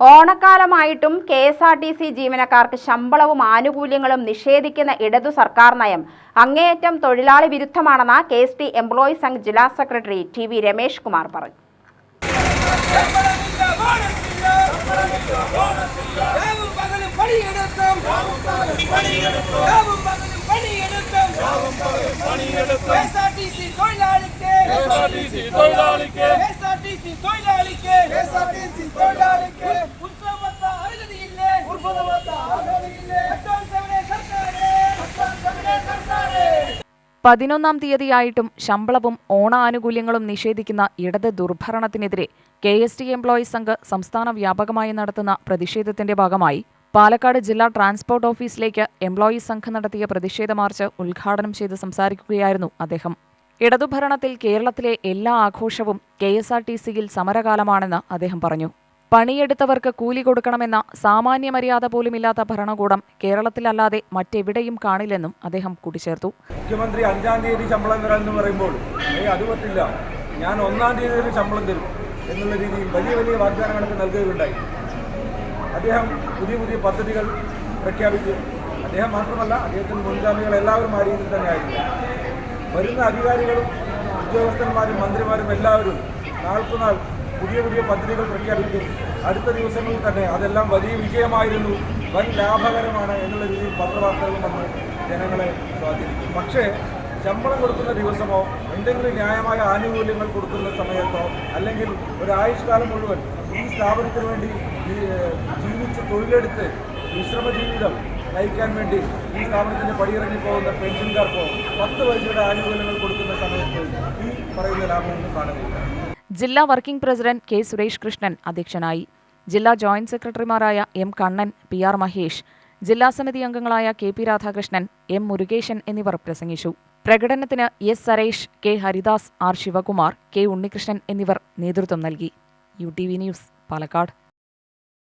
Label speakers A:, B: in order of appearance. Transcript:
A: ഓണക്കാലമായിട്ടും K S R T C ജീവനക്കാർക്ക് ശമ്പളവും ആനുകൂല്യങ്ങളും നിഷേധിക്കുന്ന ഇടതു സർക്കാർ നയം. അങ്ങേയറ്റം തൊഴിലാളി വിരുദ്ധമാണെന്ന് K S T employees Sangh ജില്ലാ secretary T V Ramesh Kumar പറഞ്ഞു.
B: തൊഴിലാളിക്ക്
C: പതിനൊന്നാം തീയതിയായിട്ടും ശമ്പളവും ഓണാനുകൂല്യങ്ങളും നിഷേധിക്കുന്ന ഇടത് ദുർഭരണത്തിനെതിരെ K S T employees Sangh സംസ്ഥാന വ്യാപകമായി നടത്തുന്ന പ്രതിഷേധത്തിന്റെ ഭാഗമായി പാലക്കാട് ജില്ലാ ട്രാൻസ്പോർട്ട് ഓഫീസിലേക്ക് എംപ്ലോയീസ് സംഘം നടത്തിയ പ്രതിഷേധ മാർച്ച് ഉദ്ഘാടനം ചെയ്ത് സംസാരിക്കുകയായിരുന്നു അദ്ദേഹം. ഇടതുഭരണത്തിൽ കേരളത്തിലെ എല്ലാ ആഘോഷവും കെ എസ് ആർ ടി സിയിൽ സമരകാലമാണെന്ന് അദ്ദേഹം പറഞ്ഞു. പണിയെടുത്തവർക്ക് കൂലി കൊടുക്കണമെന്ന സാമാന്യ മര്യാദ പോലുമില്ലാത്ത ഭരണകൂടം കേരളത്തിലല്ലാതെ മറ്റെവിടെയും കാണില്ലെന്നും അദ്ദേഹം കൂട്ടിച്ചേർത്തു.
D: മുഖ്യമന്ത്രി അഞ്ചാം തീയതി ശമ്പളം തരാമെന്ന് പറയുമ്പോൾ അത് പറ്റില്ല. ഞാൻ ഒന്നാം തീയതി ഒരു ശമ്പളം തരും. എന്നുള്ള രീതിയിൽ വലിയ വലിയ വാഗ്ദാനങ്ങളൊക്കെ നൽകുകയുണ്ടായി. അദ്ദേഹം പുതിയ പുതിയ പദ്ധതികൾ പ്രഖ്യാപിച്ചു. അദ്ദേഹം മാത്രമല്ല അദ്ദേഹത്തിന് മുൻഗാമികൾ എല്ലാവരും ആ രീതിയിൽ തന്നെയായിരുന്നു വരുന്ന അധികാരികളും ഉദ്യോഗസ്ഥന്മാരും മന്ത്രിമാരും എല്ലാവരും നാൾക്കുനാൾ പുതിയ പുതിയ പദ്ധതികൾ പ്രഖ്യാപിക്കും അടുത്ത ദിവസങ്ങളിൽ തന്നെ അതെല്ലാം വലിയ വിജയമായിരുന്നു. വൻ ലാഭകരമാണ് എന്നുള്ള രീതിയിൽ പത്രവാർത്തകൾ നമ്മൾ ജനങ്ങളെ സ്വാധീനിക്കും പക്ഷേ ശമ്പളം കൊടുക്കുന്ന ദിവസമോ എന്തെങ്കിലും ന്യായമായ ആനുകൂല്യങ്ങൾ കൊടുക്കുന്ന സമയത്തോ അല്ലെങ്കിൽ ഒരു മുഴുവൻ ഈ സ്ഥാപനത്തിന് വേണ്ടി ജീവിച്ച് തൊഴിലെടുത്ത് വിശ്രമ ജീവിതം നയിക്കാൻ വേണ്ടി ഈ സ്ഥാപനത്തിന് പടിയിറങ്ങി പോകുന്ന പെൻഷൻകാർക്കോ പത്ത് പൈസയുടെ ആനുകൂല്യങ്ങൾ കൊടുക്കുന്ന സമയത്ത് ഈ പറയുന്ന ലാഭമൊന്നും കാണുന്നില്ല.
C: ജില്ലാ working president K Suresh Krishnan അധ്യക്ഷനായി. ജില്ലാ ജോയിന്റ് സെക്രട്ടറിമാരായ M Kannan P R Mahesh. ജില്ലാ സമിതി അംഗങ്ങളായ K P Radhakrishnan M Murukesan എന്നിവർ പ്രസംഗിച്ചു. പ്രകടനത്തിന് S Suresh K Haridas R Sivakumar K Unnikrishnan എന്നിവർ നേതൃത്വം നൽകി. U T V news Palakkad.